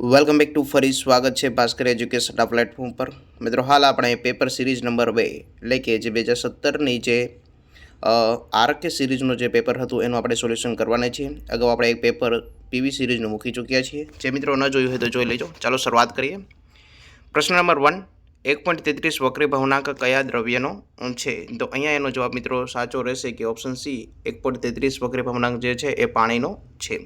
Welcome back to ફરી સ્વાગત છે ભાસ્કર એજ્યુકેશનના પ્લેટફોર્મ પર. મિત્રો, હાલ આપણે પેપર સિરીઝ નંબર બે, એટલે કે જે બે હજાર સત્તરની જે આરકે સિરીઝનું જે પેપર હતું, એનું આપણે સોલ્યુશન કરવાના છીએ. અગાઉ આપણે એક પેપર પીવી સિરીઝનું મૂકી ચૂક્યા છીએ. જે મિત્રો ન જોયું હોય તો જોઈ લેજો. ચાલો શરૂઆત કરીએ. પ્રશ્ન નંબર વન એક પોઈન્ટ તેત્રીસ વક્રી ભવનાંક કયા દ્રવ્યનો છે? તો અહીંયા એનો જવાબ મિત્રો સાચો રહેશે કે ઓપ્શન સી એક પોઈન્ટ તેત્રીસ વક્રી ભવનાંક જે છે, એ પાણીનો છે.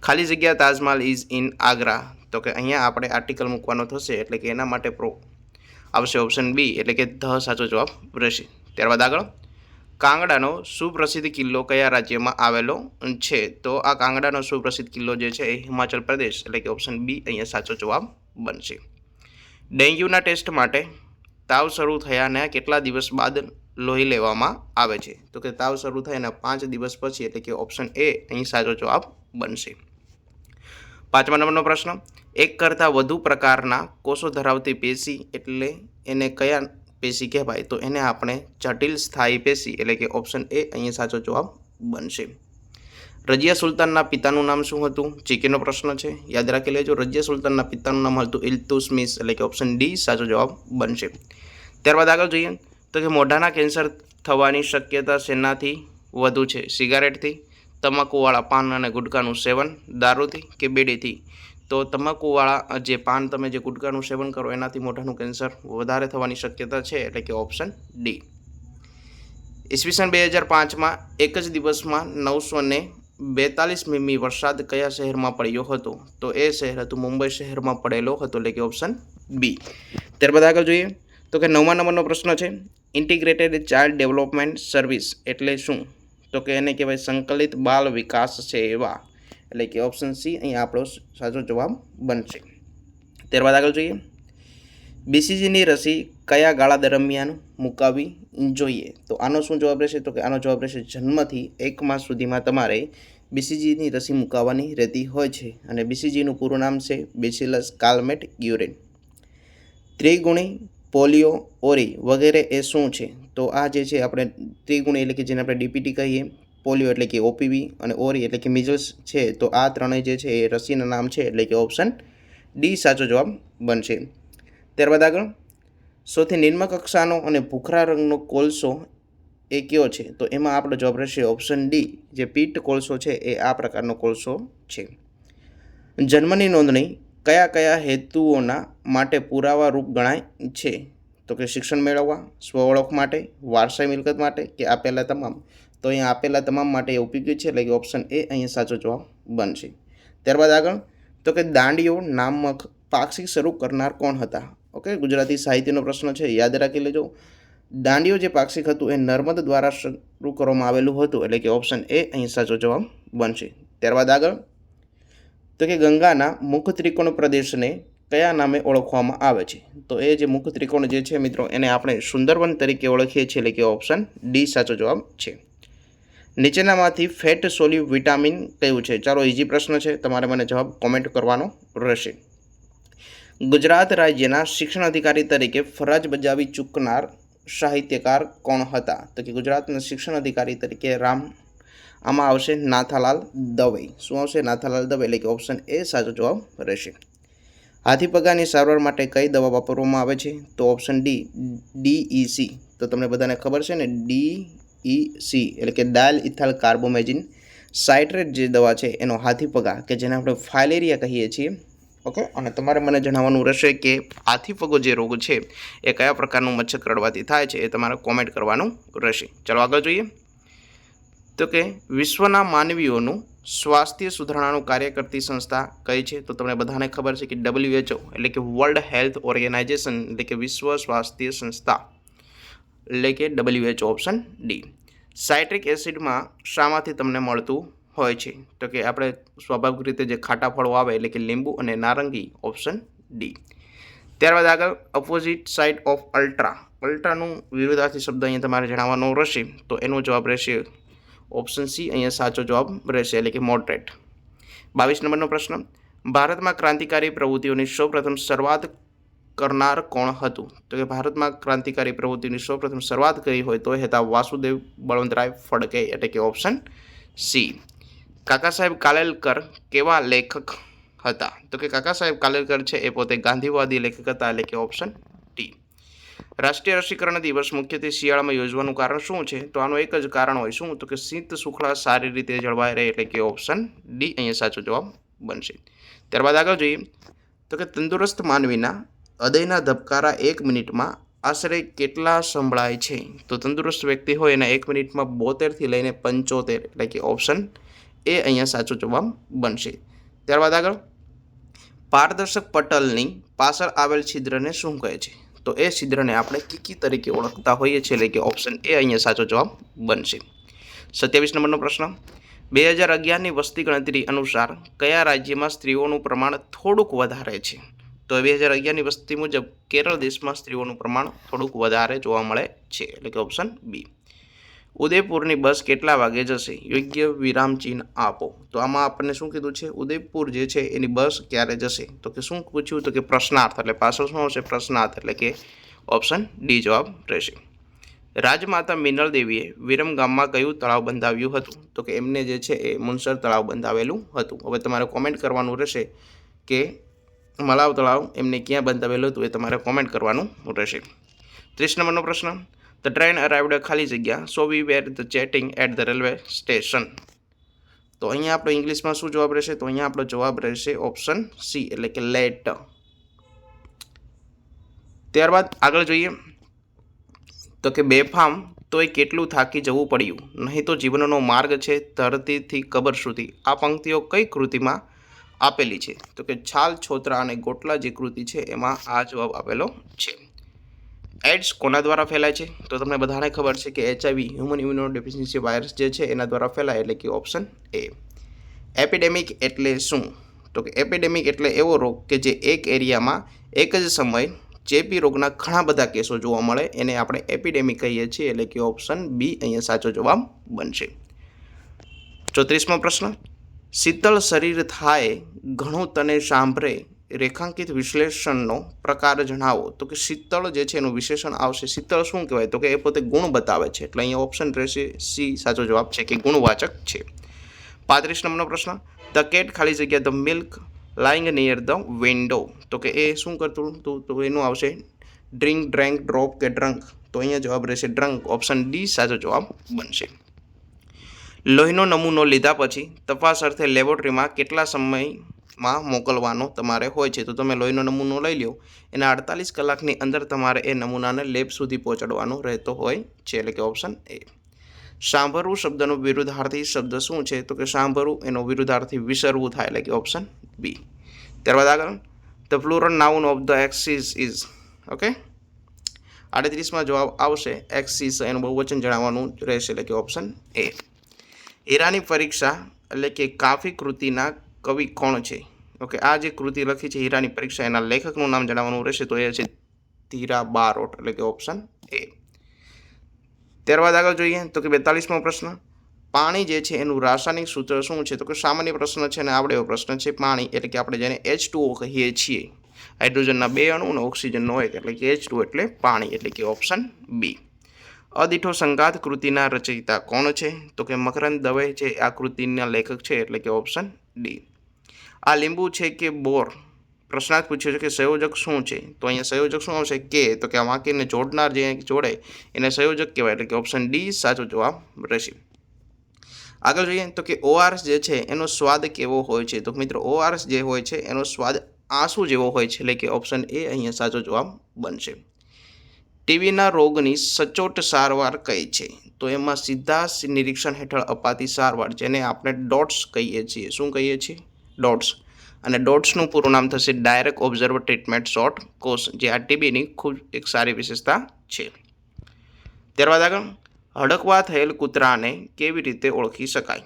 ખાલી જગ્યા તાજમહાલ ઇઝ ઇન આગ્રા તો કે અહીંયા આપણે આર્ટિકલ મૂકવાનો થશે એટલે કે એના માટે પ્રો આવશે ઓપ્શન બી એટલે કે ધ સાચો જવાબ રહેશે. ત્યારબાદ આગળ, કાંગડાનો સુપ્રસિદ્ધ કિલ્લો કયા રાજ્યમાં આવેલો છે? તો આ કાંગડાનો સુપ્રસિદ્ધ કિલ્લો જે છે એ હિમાચલ પ્રદેશ એટલે કે ઓપ્શન બી અહીંયા સાચો જવાબ બનશે. ડેન્ગ્યુના ટેસ્ટ માટે તાવ શરૂ થયાના કેટલા દિવસ બાદ લોહી લેવામાં આવે છે? તો કે તાવ શરૂ થયાના પાંચ દિવસ પછી એટલે કે ઓપ્શન એ અહીં સાચો જવાબ બનશે. પાંચમા નંબરનો પ્રશ્ન એક કરતાં વધુ પ્રકારના કોષો ધરાવતી પેશી એટલે એને કયા પેશી કહેવાય? તો એને આપણે જટિલ સ્થાયી પેશી એટલે કે ઓપ્શન એ અહીંયા સાચો જવાબ બનશે. રજિયા સુલતાનના પિતાનું નામ શું હતું? જીકેનો પ્રશ્ન છે. યાદ રાખી લેજો, રજિયા સુલતાનના પિતાનું નામ હતું ઇલ્તુસમિસ એટલે કે ઓપ્શન ડી સાચો જવાબ બનશે. ત્યારબાદ આગળ જોઈએ તો કે મોઢાના કેન્સર થવાની શક્યતા શેનાથી વધુ છે? સિગારેટથી, તમાકુવાળા પાન અને ગુટકાનું સેવન, દારૂથી કે બીડીથી? તો તમાકુવાળા જે પાન તમે જે ગુટકાનું સેવન કરો એનાથી મોઢાનું કેન્સર વધારે થવાની શક્યતા છે એટલે કે ઓપ્શન ડી. ઈસવીસન બે હજાર પાંચમાં એક જ દિવસમાં નવસો ને બેતાલીસ મીમી વરસાદ કયા શહેરમાં પડ્યો હતો? તો એ શહેર હતું, મુંબઈ શહેરમાં પડેલો હતો એટલે કે ઓપ્શન બી. ત્યારબાદ આગળ જોઈએ તો કે નવમા નંબરનો પ્રશ્ન છે ઇન્ટિગ્રેટેડ ચાઇલ્ડ ડેવલપમેન્ટ સર્વિસ એટલે શું? તો કે એને કહેવાય સંકલિત બાલ વિકાસ સેવા. એટલે કે ઓપ્શન સી અહીં આપણો સાચો જવાબ બનશે. ત્યારબાદ આગળ જોઈએ. બીસીજીની રસી કયા ગાળા દરમિયાન મુકાવી જોઈએ? તો આનો શું જવાબ રહેશે? તો કે આનો જવાબ રહેશે, જન્મથી એક માસ સુધીમાં તમારે બીસીજીની રસી મુકાવવાની રહેતી હોય છે. અને બીસીજીનું પૂરું નામ છે બેસિલસ કાલમેટ ગ્યુરેન ત્રિગુણી પોલિયો ઓરી વગેરે એ શું છે? તો આ જે છે, આપણે ત્રિગુણી એટલે કે જેને આપણે ડીપીટી કહીએ પોલિયો એટલે કે ઓપીવી અને ઓરી એટલે કે મિઝલ્સ છે, તો આ ત્રણેય જે છે એ રસીના નામ છે એટલે કે ઓપ્શન ડી સાચો જવાબ બનશે. ત્યારબાદ આગળ, સૌથી નિમ્ન કક્ષાનો અને ભૂખરા રંગનો કોલસો એ કયો છે? તો એમાં આપણો જવાબ રહેશે ઓપ્શન ડી, જે પીટ કોલસો છે એ આ પ્રકારનો કોલસો છે. જન્મની નોંધણી કયા કયા હેતુઓના માટે પુરાવા રૂપ ગણાય છે? તો કે શિક્ષણ મેળવવા, સ્વ ઓળખ માટે, વારસાઈ મિલકત માટે કે આપેલા તમામ? તો અહીંયા આપેલા તમામ માટે ઉપયોગી છે. એટલે કે ઓપ્શન એ અહીંયા સાચો જવાબ બનશે. ત્યારબાદ આગળ, તો કે દાંડીઓ નામક પાક્ષિક શરૂ કરનાર કોણ હતા? ઓકે ગુજરાતી સાહિત્યનો પ્રશ્ન છે. યાદ રાખી લેજો. દાંડીઓ જે પાક્ષિક હતું એ નર્મદ દ્વારા શરૂ કરવામાં આવેલું હતું. એટલે કે ઓપ્શન એ અહીં સાચો જવાબ બનશે. ત્યારબાદ આગળ, તો કે ગંગાના મુખ ત્રિકોણ પ્રદેશને કયા નામે ઓળખવામાં આવે છે? તો એ જે મુખ ત્રિકોણ જે છે મિત્રો, એને આપણે સુંદરવન તરીકે ઓળખીએ છીએ. એટલે કે ઓપ્શન ડી સાચો જવાબ છે. નીચેનામાંથી ફેટ સોલ્યુ વિટામિન કયું છે? ચાલો ઇઝી પ્રશ્ન છે. તમારે મને જવાબ કોમેન્ટ કરવાનો રહેશે. ગુજરાત રાજ્યના શિક્ષણ અધિકારી તરીકે ફરજ બજાવી ચૂકનાર સાહિત્યકાર કોણ હતા? તો કે ગુજરાતના શિક્ષણ અધિકારી તરીકે રામ, આમાં આવશે નાથાલાલ દવે. શું આવશે? નાથાલાલ દવે. એટલે કે ઓપ્શન એ સાચો જવાબ રહેશે. હાથી પગાની સારવાર માટે કઈ દવા વાપરવામાં આવે છે? તો ઓપ્શન ડી ડીઈસી તો તમને બધાને ખબર છે ને? ડીઈસી એટલે કે ડાયલ ઇથાલ કાર્બોમેજિન સાઇટ્રેટ જે દવા છે એનો હાથીપગા કે જેને આપણે ફાઇલેરિયા કહીએ છીએ. ઓકે અને તમારે મને જણાવવાનું રહેશે કે હાથીપગો જે રોગ છે એ કયા પ્રકારનું મચ્છર કરડવાથી થાય છે એ તમારે કોમેન્ટ કરવાનું રહેશે. ચાલો આગળ જોઈએ. તો કે વિશ્વના માનવીઓનું સ્વાસ્થ્ય સુધારણાનું કાર્ય કરતી સંસ્થા કઈ છે? તો તમને બધાને ખબર છે કે ડબલ્યુએચઓ એટલે કે વર્લ્ડ હેલ્થ ઓર્ગેનાઇઝેશન, એટલે કે વિશ્વ સ્વાસ્થ્ય સંસ્થા. એટલે કે ડબલ્યુએચઓ ઓપ્શન ડી સાઇટ્રિક એસિડમાં શામાંથી તમને મળતું હોય છે. તો કે આપણે સ્વાભાવિક રીતે જે ખાટા ફળો આવે એટલે કે લીંબુ અને નારંગી ઓપ્શન ડી ત્યારબાદ આગળ અપોઝિટ સાઇડ ઓફ અલ્ટ્રા અલ્ટ્રાનું વિરોધાર્થી શબ્દ અહીંયા તમારે જણાવવાનો રહેશે. તો એનો જવાબ રહેશે ઓપ્શન સી અહીંયા સાચો જવાબ રહેશે એટલે કે મોડરેટ બાવીસ નંબરનો પ્રશ્ન. ભારતમાં ક્રાંતિકારી પ્રવૃત્તિઓની સૌપ્રથમ શરૂઆત કરનાર કોણ હતું? તો કે ભારતમાં ક્રાંતિકારી પ્રવૃત્તિની સૌપ્રથમ શરૂઆત કરી હોય તો હેતા વાસુદેવ બળવંતરાય ફડકે એટલે કે ઓપ્શન સી કાકા સાહેબ કાલેલકર કેવા લેખક હતા? તો કે કાકા સાહેબ કાલેલકર છે એ પોતે ગાંધીવાદી લેખક હતા એટલે કે ઓપ્શન ટી રાષ્ટ્રીય રસીકરણ દિવસ મુખ્યત્વે શિયાળામાં યોજવાનું કારણ શું છે? તો આનું એક જ કારણ હોય શું? તો કે શીત સુખડા સારી રીતે જળવાઈ રહે એટલે કે ઓપ્શન ડી અહીંયા સાચો જવાબ બનશે. ત્યારબાદ આગળ જોઈએ. તો કે તંદુરસ્ત માનવીના હૃદયના ધબકારા એક મિનિટમાં આશરે કેટલા સંભળાય છે? તો તંદુરસ્ત વ્યક્તિ હોય એના એક મિનિટમાં બોતેરથી લઈને પંચોતેર, એટલે કે ઓપ્શન એ અહીંયા સાચો જવાબ બનશે. ત્યારબાદ આગળ. પારદર્શક પટલની પાછળ આવેલ છિદ્રને શું કહે છે? તો એ છિદ્રને આપણે કીકી તરીકે ઓળખતા હોઈએ છીએ, એટલે કે ઓપ્શન એ અહીંયા સાચો જવાબ બનશે. સત્યાવીસ નંબરનો પ્રશ્ન. બે હજાર અગિયારની વસ્તી ગણતરી અનુસાર કયા રાજ્યમાં સ્ત્રીઓનું પ્રમાણ થોડુંક વધારે છે? તો બે હજાર અગિયારની વસ્તી મુજબ કેરળ દેશમાં સ્ત્રીઓનું પ્રમાણ થોડુંક વધારે જોવા મળે છે, એટલે કે ઓપ્શન બી ઉદયપુરની બસ કેટલા વાગે જશે? યોગ્ય વિરામ ચિહ્ન આપો. તો આમાં આપણને શું કીધું છે? ઉદયપુર જે છે, એની બસ ક્યારે જશે? તો કે શું પૂછ્યું? તો કે પ્રશ્નાર્થ, એટલે પાછળ શું આવશે? પ્રશ્નાર્થ, એટલે કે ઓપ્શન ડી જવાબ રહેશે. રાજમાતા મિનલ દેવીએ વિરમ ગામમાં કયું તળાવ બંધાવ્યું હતું? તો કે એમને જે છે, એ મુનસર તળાવ બંધાવેલું હતું. હવે તમારે કોમેન્ટ કરવાનું રહેશે કે મલાવ તળાવ એમને ક્યાં બંધાવેલું હતું એ તમારે કોમેન્ટ કરવાનું રહેશે. ત્રીસ નંબરનો પ્રશ્ન ધ ટ્રેન અરાઇવડ ખાલી જગ્યા so we were the chatting at the railway station તો અહીંયા આપણો ઇંગ્લિશમાં શું જવાબ રહેશે? તો અહીંયા આપણો જવાબ રહેશે ઓપ્શન સી એટલે કે લેટ ત્યારબાદ આગળ જોઈએ. તો કે બેફામ, તોય કેટલું થાકી જવું પડ્યું? નહીં તો જીવનનો માર્ગ છે ધરતીથી કબર સુધી. આ પંક્તિઓ કઈ કૃતિમાં આપેલી છે. તો કે છાલ, છોતરા અને ગોટલા જે કૃતિ છે, એમાં આ જવાબ આપેલો છે. એડ્સ કોના દ્વારા ફેલાય છે? તો તમને બધાને ખબર છે કે HIV, human immunodeficiency virus જે છે, એના દ્વારા ફેલાય એટલે કે ઓપ્શન એ. એપિડેમિક એટલે શું? તો કે એપિડેમિક એટલે એવો રોગ કે જે એક એરિયામાં એક જ સમય ચેપી રોગના ઘણા બધા કેસો જોવા મળે, એને આપણે એપિડેમિક કહીએ છીએ એટલે કે ઓપ્શન બી અહીંયા સાચો જવાબ બનશે. ચોત્રીસમો પ્રશ્ન. શીતળ શરીર થાય ઘણું તને સાંભળે. રેખાંકિત વિશ્લેષણનો પ્રકાર જણાવો. તો કે શીતળ જે છે એનું વિશેષણ આવશે. શીતળ શું કહેવાય? તો કે એ પોતે ગુણ બતાવે છે. એટલે અહીંયા ઓપ્શન રહેશે સી, સાચો જવાબ છે કે ગુણવાચક છે. પાંત્રીસ નંબરનો પ્રશ્ન. ધ કેટ ખાલી જગ્યા the milk lying near the window તો કે એ શું કરતું? હતું તો એનું આવશે ડ્રિંક ડ્રેન્ક ડ્રોપ કે ડ્રંક તો અહીંયા જવાબ રહેશે ડ્રંક ઓપ્શન ડી સાચો જવાબ બનશે. લોહીનો નમૂનો લીધા પછી તપાસ અર્થે લેબોરેટરીમાં કેટલા સમયમાં મોકલવાનો તમારે હોય છે. તો તમે લોહીનો નમૂનો લઈ લો એના અડતાલીસ કલાકની અંદર તમારે એ નમૂનાને લેબ સુધી પહોંચાડવાનો રહેતો હોય છે. એટલે કે ઓપ્શન એ. સાંભળવું શબ્દનો વિરુદ્ધાર્થી શબ્દ શું છે? તો કે સાંભળવું એનો વિરુદ્ધાર્થી વિસરવું થાય. એટલે કે ઓપ્શન બી. ત્યારબાદ આગળ. The plural noun of the axis is okay આડત્રીસમાં જવાબ આવશે. એક્સિસ એનું બહુવચન જણાવવાનું રહેશે. એટલે કે ઓપ્શન એ. હીરાની પરીક્ષા એટલે કે કાફી કૃતિના કવિ કોણ છે? ઓકે, આ જે કૃતિ લખી છે હીરાની પરીક્ષા, એના લેખકનું નામ જણાવવાનું રહેશે તો એ છે ધીરા બારોટ, એટલે કે ઓપ્શન એ. ત્યારબાદ આગળ જોઈએ, તો કે બેતાલીસમો પ્રશ્ન. પાણી જે છે એનું રાસાયણિક સૂત્ર શું છે? તો કે સામાન્ય પ્રશ્ન છે અને આપણે એવો પ્રશ્ન છે. પાણી એટલે કે આપણે જેને એચ ટુઓ કહીએ છીએ. હાઇડ્રોજનના બે અણુ અને ઓક્સિજનનો એક એટલે કે એચ ટુ એટલે પાણી, એટલે કે ઓપ્શન બી. અદીઠો સંગાત કૃતિના રચયિતા કોણ છે? તો કે મકરંદ દવે છે, આ કૃતિના લેખક છે એટલે કે ઓપ્શન ડી આ લીંબુ છે કે બોર? પ્રશ્નાર્થ પૂછ્યો છે કે સંયોજક શું છે? તો અહીંયા સંયોજક શું આવશે? કે. તો કે આ વાક્યને જોડનાર જે જોડે, એને સંયોજક કહેવાય એટલે કે ઓપ્શન ડી સાચો જવાબ રહેશે. આગળ જોઈએ, તો કે ઓઆરએસ જે છે, એનો સ્વાદ કેવો હોય છે? તો મિત્રો, ઓઆરએસ જે હોય છે, એનો સ્વાદ આંસુ જેવો હોય છે, એટલે કે ઓપ્શન એ અહીંયા સાચો જવાબ બનશે. ટીવીના રોગની સચોટ સારવાર કઈ છે. તો એમાં સીધા નિરીક્ષણ હેઠળ અપાતી સારવાર જેને આપણે ડોટ્સ કહીએ છીએ. શું કહીએ છીએ? ડોટ્સ. અને ડોટ્સનું પૂરું નામ થશે direct observe treatment short course જે આ ટીબીની ખૂબ એક સારી વિશેષતા છે. ત્યારબાદ આગળ, હડકવા થયેલ કૂતરાને કેવી રીતે ઓળખી શકાય?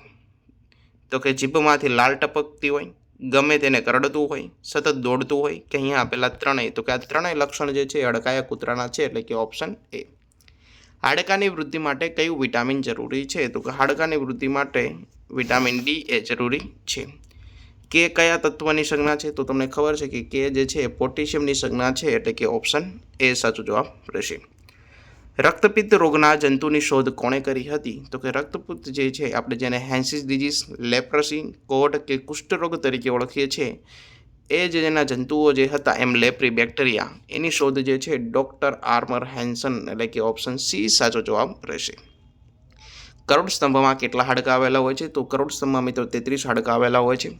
તો કે જીભમાંથી લાલ ટપકતી હોય ગમે તેને કરડતું હોય, સતત દોડતું હોય, કે અહીંયા આપેલા ત્રણેય, તો કે આ ત્રણેય લક્ષણ જે છે અડકાયા કૂતરાના છે, એટલે કે ઓપ્શન એ હાડકાની વૃદ્ધિ માટે કયું વિટામિન જરૂરી છે? તો કે હાડકાની વૃદ્ધિ માટે વિટામિન ડી એ જરૂરી છે. કે કયા તત્વની સંજ્ઞા છે? તો તમને ખબર છે કે કે જે છે પોટેશિયમની સંજ્ઞા છે, એટલે કે ઓપ્શન એ સાચો જવાબ રહેશે. રક્તપિત્ત રોગના જંતુની શોધ કોણે કરી હતી? તો કે રક્તપિત્ત જે છે, આપણે જેને હેન્સિસ ડિઝીઝ લેપ્રસી કોટ કે કુષ્ઠરોગ તરીકે ઓળખીએ છીએ, એ જે જેના જંતુઓ જે હતા, એમ લેપ્રી બેક્ટેરિયા એની શોધ જે છે, ડૉક્ટર આર્મર હેન્સન, એટલે કે ઓપ્શન સી, સાચો જવાબ રહેશે. કરોડ સ્તંભમાં કેટલા હાડકા આવેલા હોય છે? તો કરોડ સ્તંભમાં મિત્રો તેત્રીસ હાડકા આવેલા હોય છે.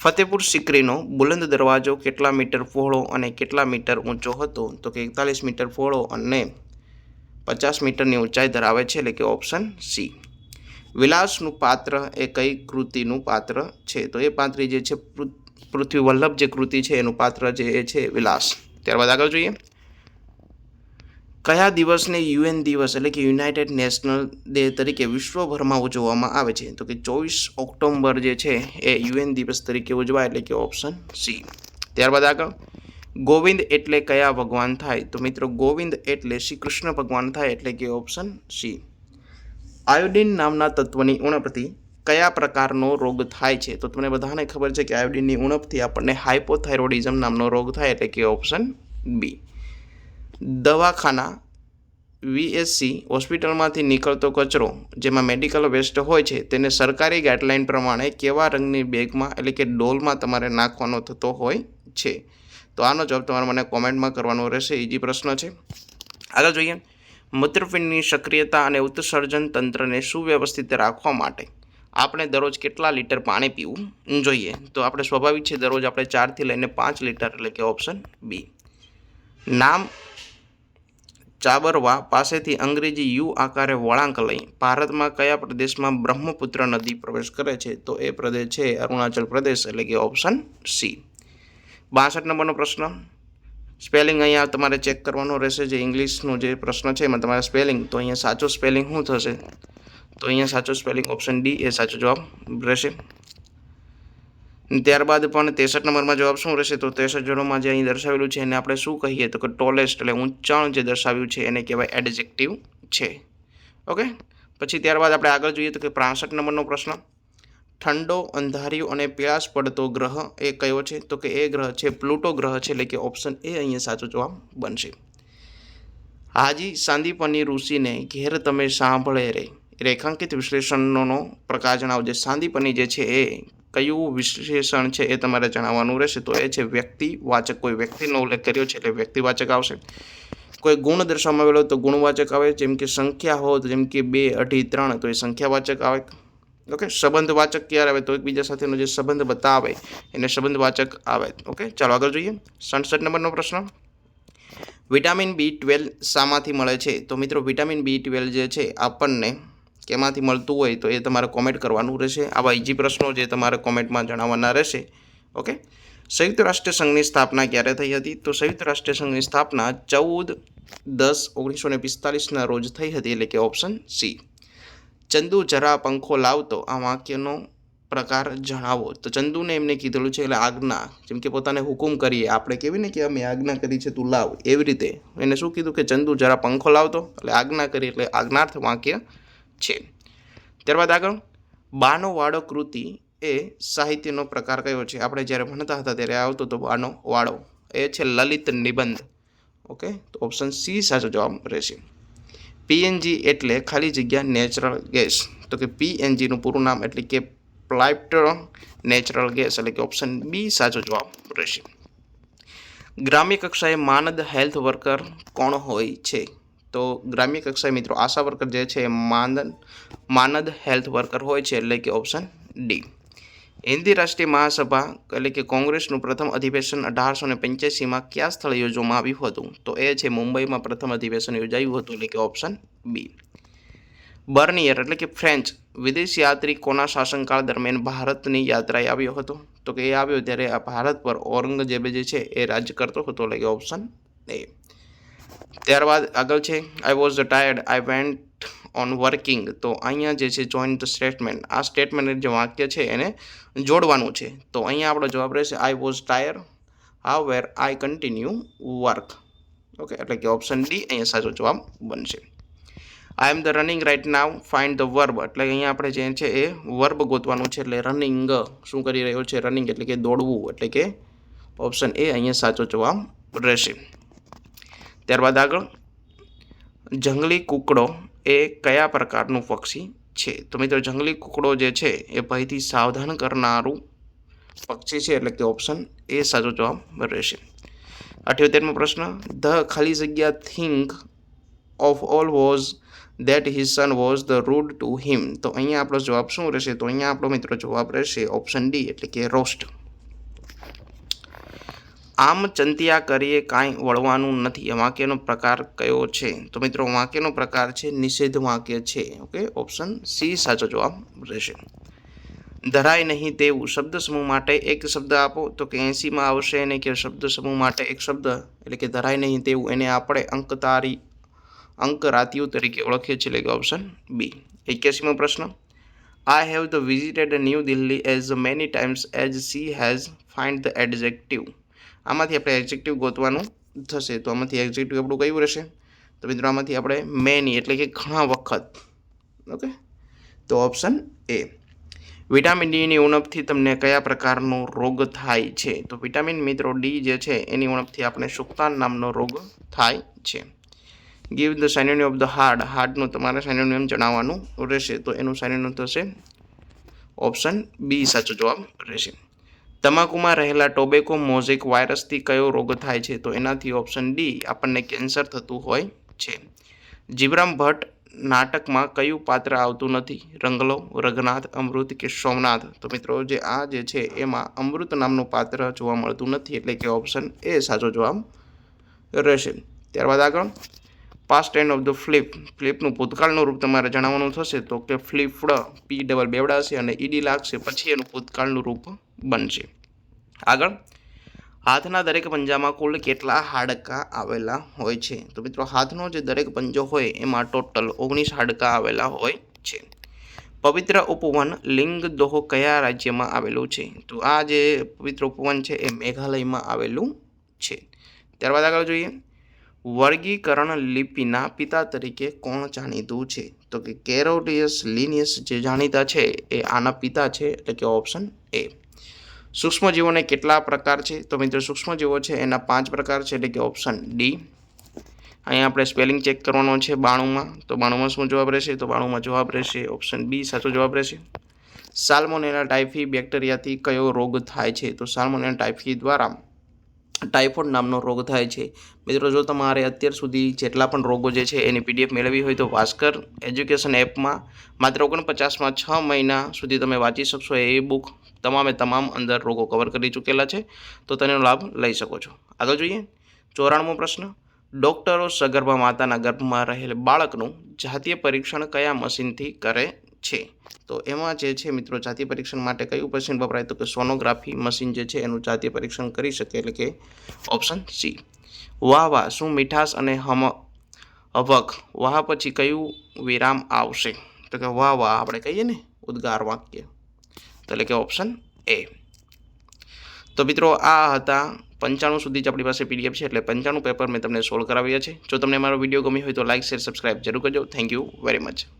ફતેપુર સિકરીનો બુલંદ દરવાજો કેટલા મીટર પહોળો અને કેટલા મીટર ઊંચો હતો? તો કે એકતાલીસ મીટર પહોળો અને પચાસ મીટરની ઊંચાઈ ધરાવે છે એટલે કે ઓપ્શન સી. વિલાસનું પાત્ર એ કઈ કૃતિનું પાત્ર છે? તો એ પાત્ર જે છે પૃથ્વી વલ્લભ જે કૃતિ છે, એનું પાત્ર જે એ છે વિલાસ. ત્યારબાદ આગળ જોઈએ. કયા દિવસને યુએન દિવસ એટલે કે યુનાઇટેડ નેશનલ ડે તરીકે વિશ્વભરમાં ઉજવવામાં આવે છે? તો કે ચોવીસ ઓક્ટોબર જે છે એ યુએન દિવસ તરીકે ઉજવાય એટલે કે ઓપ્શન સી. ત્યારબાદ આગળ. ગોવિંદ એટલે કયા ભગવાન થાય? તો મિત્રો, ગોવિંદ એટલે શ્રી કૃષ્ણ ભગવાન થાય એટલે કે ઓપ્શન સી આયોડિન નામના તત્વની ઉણપથી કયા પ્રકારનો રોગ થાય છે? તો તમને બધાને ખબર છે કે આયોડિનની ઉણપથી આપણને હાઇપોથાઇરોડિઝમ નામનો રોગ થાય એટલે કે ઓપ્શન બી દવાખાના વીએસસી હોસ્પિટલમાંથી નીકળતો કચરો, જેમાં મેડિકલ વેસ્ટ હોય છે, તેને સરકારી ગાઈડલાઇન પ્રમાણે કેવા રંગની બેગમાં એટલે કે ડોલમાં તમારે નાખવાનો થતો હોય છે? તો આનો જવાબ તમારે મને કોમેન્ટમાં કરવાનો રહેશે. ઇજી પ્રશ્ન છે. આગળ જોઈએ. મૂત્રપિંડની સક્રિયતા અને ઉત્સર્જન તંત્રને સુવ્યવસ્થિત રાખવા માટે આપણે દરરોજ કેટલા લીટર પાણી પીવું? જોઈએ. તો આપણે સ્વાભાવિક છે, દરરોજ આપણે ચારથી લઈને પાંચ લીટર એટલે કે ઓપ્શન બી. નામ ચાબરવા પાસેથી અંગ્રેજી યુ આકારે વળાંક લઈ ભારતમાં કયા પ્રદેશમાં બ્રહ્મપુત્ર નદી પ્રવેશ કરે છે? તો એ પ્રદેશ છે, અરુણાચલ પ્રદેશ એટલે કે ઓપ્શન સી. બાસઠ નંબરનો પ્રશ્ન. સ્પેલિંગ અહીંયા તમારે ચેક કરવાનો રહેશે જે ઇંગ્લિશનો જે પ્રશ્ન છે, એમાં તમારે સ્પેલિંગ, તો અહીંયા સાચો સ્પેલિંગ શું થશે? તો અહીંયા સાચો સ્પેલિંગ ઓપ્શન ડી, એ સાચો જવાબ રહેશે. ત્યારબાદ પણ ત્રેસઠ નંબરમાં જવાબ શું રહેશે? તો ત્રેસઠ જણોમાં જે અહીં દર્શાવેલું છે એને આપણે શું કહીએ? તો કે ટોલેસ્ટ એટલે ઊંચાણ જે દર્શાવ્યું છે એને કહેવાય એડજેક્ટિવ છે. ઓકે? પછી ત્યારબાદ આપણે આગળ જોઈએ તો કે પાંસઠ નંબરનો પ્રશ્ન. ઠંડો, અંધારિયો અને પીળાશ પડતો ગ્રહ એ કયો છે? તો કે એ ગ્રહ છે પ્લુટો ગ્રહ છે, એટલે કે ઓપ્શન એ અહીંયા સાચો જવાબ બનશે. હાજી સાંદીપની ઋષિને ઘેર તમે સાંભળે રે. રેખાંકિત વિશ્લેષણનો પ્રકાર જણાવજે. સાંદીપની જે છે એ કયું વિશ્લેષણ છે એ તમારે જણાવવાનું રહેશે. તો એ છે વ્યક્તિવાચક. કોઈ વ્યક્તિનો ઉલ્લેખ કર્યો છે એટલે વ્યક્તિવાચક આવશે. કોઈ ગુણ દર્શાવવામાં આવેલો તો ગુણવાચક આવે. જેમ કે સંખ્યા હોય તો જેમ કે બે અઢી ત્રણ, તો એ સંખ્યાવાચક આવે. ઓકે સંબંધવાચક ક્યારે આવે તો એકબીજા સાથેનો જે સંબંધ બતાવે, એને સંબંધવાચક આવે. ઓકે ચાલો આગળ જોઈએ. સડસઠ નંબરનો પ્રશ્ન. વિટામિન બી ટ્વેલ્વ શામાંથી મળે છે? તો મિત્રો, વિટામિન બી ટ્વેલ્વ જે છે, આપણને કેમાંથી મળતું હોય તો એ તમારે કોમેન્ટ કરવાનું રહેશે. આવા ઇઝી પ્રશ્નો જે તમારે કોમેન્ટમાં જણાવવાના રહેશે. ઓકે સંયુક્ત રાષ્ટ્ર સંઘની સ્થાપના ક્યારે થઈ હતી? તો સંયુક્ત રાષ્ટ્ર સંઘની સ્થાપના ચૌદ દસ ઓગણીસો ને પિસ્તાલીસના રોજ થઈ હતી, એટલે કે ઓપ્શન સી ચંદુ જરા પંખો લાવતો આ વાક્યનો પ્રકાર જણાવો. તો ચંદુને એમને કીધેલું છે એટલે આજ્ઞા, જેમ કે પોતાને હુકુમ કરીએ, આપણે કેવી ને કે અમે આજ્ઞા કરી છે તું લાવ, એવી રીતે. એને શું કીધું કે ચંદુ જરા પંખો લાવતો, એટલે આજ્ઞા કરી, એટલે આજ્ઞાર્થ વાક્ય છે. ત્યારબાદ આગળ, બાનો વાળો કૃતિ એ સાહિત્યનો પ્રકાર કયો છે? આપણે જ્યારે ભણતા હતા ત્યારે આવતો તો બાનો વાળો એ છે લલિત નિબંધ. ઓકે? તો ઓપ્શન સી સાચો જવાબ રહેશે. પીએનજી એટલે ખાલી જગ્યા નેચરલ ગેસ તો કે પીએનજીનું પૂરું નામ એટલે કે પ્લાઇપ્ટ નેચરલ ગેસ એટલે કે ઓપ્શન બી સાચો જવાબ રહેશે. ગ્રામ્ય કક્ષાએ માનદ હેલ્થ વર્કર કોણ હોય છે? તો ગ્રામ્ય કક્ષાએ મિત્રો આશા વર્કર જે છે એ માનદ માનદ હેલ્થ વર્કર હોય છે એટલે કે ઓપ્શન ડી હિન્દી રાષ્ટ્રીય મહાસભા, એટલે કે કોંગ્રેસનું પ્રથમ અધિવેશન અઢારસો ને પંચ્યાસીમાં કયા સ્થળે યોજવામાં આવ્યું હતું? તો એ છે મુંબઈમાં પ્રથમ અધિવેશન યોજાયું હતું, એટલે કે ઓપ્શન બી. બર્નિયર, એટલે કે ફ્રેન્ચ વિદેશ યાત્રી કોના શાસનકાળ દરમિયાન ભારતની યાત્રાએ આવ્યો હતો. તો કે એ આવ્યો ત્યારે આ ભારત પર ઔરંગઝેબે જે છે એ રાજ્ય કરતો હતો, એટલે કે ઓપ્શન એ. ત્યારબાદ આગળ છે I was tired I went on working તો અહીંયા જે છે જોઈન્ટ સ્ટેટમેન્ટ આ સ્ટેટમેન્ટ જે વાક્ય છે એને જોડવાનું છે. તો અહીંયા આપણો જવાબ રહેશે I was tire how were I continue work okay એટલે કે ઓપ્શન ડી અહીંયા સાચો જવાબ બનશે. I am the running right now find the verb એટલે અહીંયા આપણે જે છે એ વર્બ ગોતવાનું છે, એટલે રનિંગ શું કરી રહ્યો છે? રનિંગ એટલે કે દોડવું, એટલે કે ઓપ્શન એ અહીંયા સાચો જવાબ રહેશે. ત્યારબાદ આગળ, જંગલી કુકડો એ કયા પ્રકારનું પક્ષી છે? તો મિત્રો, જંગલી કુકડો જે છે, એ ભયથી સાવધાન કરનારું પક્ષી છે એટલે કે ઓપ્શન એ સાચો જવાબ રહેશે. અઠ્યોતેરમો પ્રશ્ન, ધ ખાલી જગ્યા think of all was that his son was the rude to him તો અહીંયા આપણો જવાબ શું રહેશે? તો અહીંયા આપણો મિત્રો જવાબ રહેશે ઓપ્શન ડી એટલે કે રોસ્ટ આમ ચંતિયા કરીએ કાંઈ વળવાનું નથી. વાક્યનો પ્રકાર કયો છે? તો મિત્રો, વાક્યનો પ્રકાર છે, નિષેધ વાક્ય છે. ઓકે ઓપ્શન સી સાચો જવાબ રહેશે. ધરાય નહીં તેવું શબ્દ સમૂહ માટે એક શબ્દ આપો. તો કે એંસીમાં આવશે એને કે શબ્દ સમૂહ માટે એક શબ્દ. એટલે કે ધરાય નહીં તેવું એને આપણે અંકતારી અંક રાતિઓ તરીકે ઓળખીએ છીએ. એટલે કે ઓપ્શન બી એક્યાસીમો પ્રશ્ન. I have the visited New Delhi as many times as she has find the adjective આમાંથી આપણે એક્ઝેક્ટિવ ગોતવાનું થશે. તો આમાંથી એક્ઝેક્ટિવ આપણું કયું રહેશે? તો મિત્રો આમાંથી આપણે મેની એટલે કે ઘણા વખત. ઓકે તો ઓપ્શન એ વિટામિન ડીની ઉણપથી તમને કયા પ્રકારનો રોગ થાય છે? તો વિટામિન મિત્રો ડી જે છે, એની ઉણપથી આપણે સુક્તાન નામનો રોગ થાય છે. Give the synonym of the hard હાર્ડનું તમારે સાઇનોનિમ જણાવવાનું રહેશે. તો એનું સાઇનોનિમ થશે ઓપ્શન બી સાચો જવાબ રહેશે. તમાકુમાં રહેલા ટોબેકો મોઝિક વાયરસથી કયો રોગ થાય છે? તો એનાથી ઓપ્શન ડી, આપણને કેન્સર થતું હોય છે. જીવરામ ભટ્ટ નાટકમાં કયું પાત્ર આવતું નથી? રંગલો, રઘનાથ, અમૃત કે સોમનાથ? તો મિત્રો, જે આ જે છે, એમાં અમૃત નામનું પાત્ર જોવા મળતું નથી, એટલે કે ઓપ્શન એ સાચો જવાબ રહેશે. ત્યારબાદ આગળ. Past end of the flip ફ્લિપનું ભૂતકાળનું રૂપ તમારે જણાવવાનું થશે, તો કે ફ્લિપડ પી ડબલ બેવડાશે અને ઈડી લાગશે. પછી એનું ભૂતકાળનું રૂપ બનશે. આગળ, હાથના દરેક પંજામાં કુલ કેટલા હાડકા આવેલા હોય છે? તો મિત્રો, હાથનો જે દરેક પંજો હોય, એમાં ટોટલ ઓગણીસ હાડકા આવેલા હોય છે. પવિત્ર ઉપવન લિંગ દોહો કયા રાજ્યમાં આવેલું છે? તો આ જે પવિત્ર ઉપવન છે, એ મેઘાલયમાં આવેલું છે. ત્યારબાદ આગળ જોઈએ. વર્ગીકરણ લિપિના પિતા તરીકે કોણ જાણીતું છે? તો કે કેરોટિયસ લિનિયસ જે જાણીતા છે, એ આના પિતા છે, એટલે કે ઓપ્શન એ. સૂક્ષ્મજીવોને કેટલા પ્રકાર છે? તો મિત્રો, સૂક્ષ્મજીવો છે, એના પાંચ પ્રકાર છે, એટલે કે ઓપ્શન ડી અહીંયા આપણે સ્પેલિંગ ચેક કરવાનો છે બાણુંમાં. તો બાણુંમાં શું જવાબ રહેશે? તો બાણુંમાં જવાબ રહેશે ઓપ્શન બી સાચો જવાબ રહેશે. સાલ્મોનેલા ટાઇફી બેક્ટેરિયાથી કયો રોગ થાય છે? તો સાલ્મોનેલા ટાઇફી દ્વારા ટાઇફોઇડ નામનો રોગ થાય છે. મિત્રો, જો તમારે અત્યાર સુધી જેટલા પણ રોગો જે છે એની પીડીએફ મેળવી હોય તો ભાસ્કર એજ્યુકેશન એપમાં માત્ર ઓગણપચાસમાં છ મહિના સુધી તમે વાંચી શકશો. એ બુક તમામે તમામ અંદર રોગો કવર કરી ચૂકેલા છે, તો તેનો લાભ લઈ શકો છો. આગળ જોઈએ, ચોરાણમો પ્રશ્ન, ડૉક્ટરો સગર્ભા માતાના ગર્ભમાં રહેલ બાળકનું જાતીય પરીક્ષણ કયા મશીનથી કરે છે? તો એમાં જે છે મિત્રો, જાતીય પરીક્ષણ માટે કયું મશીન વપરાય? તો કે સોનોગ્રાફી મશીન જે છે, એનું જાતીય પરીક્ષણ કરી શકે, એટલે કે ઓપ્શન સી. વાહ વાહ, શું મીઠાશ અને હમ અવક વાહ પછી કયું વિરામ આવશે? તો કે વાહ વાહ, આપણે કહીએ ને, ઉદ્ગાર વાક્ય. તો એટલે કે ઓપ્શન એ તો મિત્રો, આ હતા પંચાણું સુધી જ આપણી પાસે પીડીએફ છે, એટલે પંચાણું પેપર મેં તમને સોલ્વ કરાવ્યા છે જો તમને મારો વીડિયો ગમ્યો હોય તો લાઇક શેર સબસ્ક્રાઇબ જરૂર કરજો. Thank you very much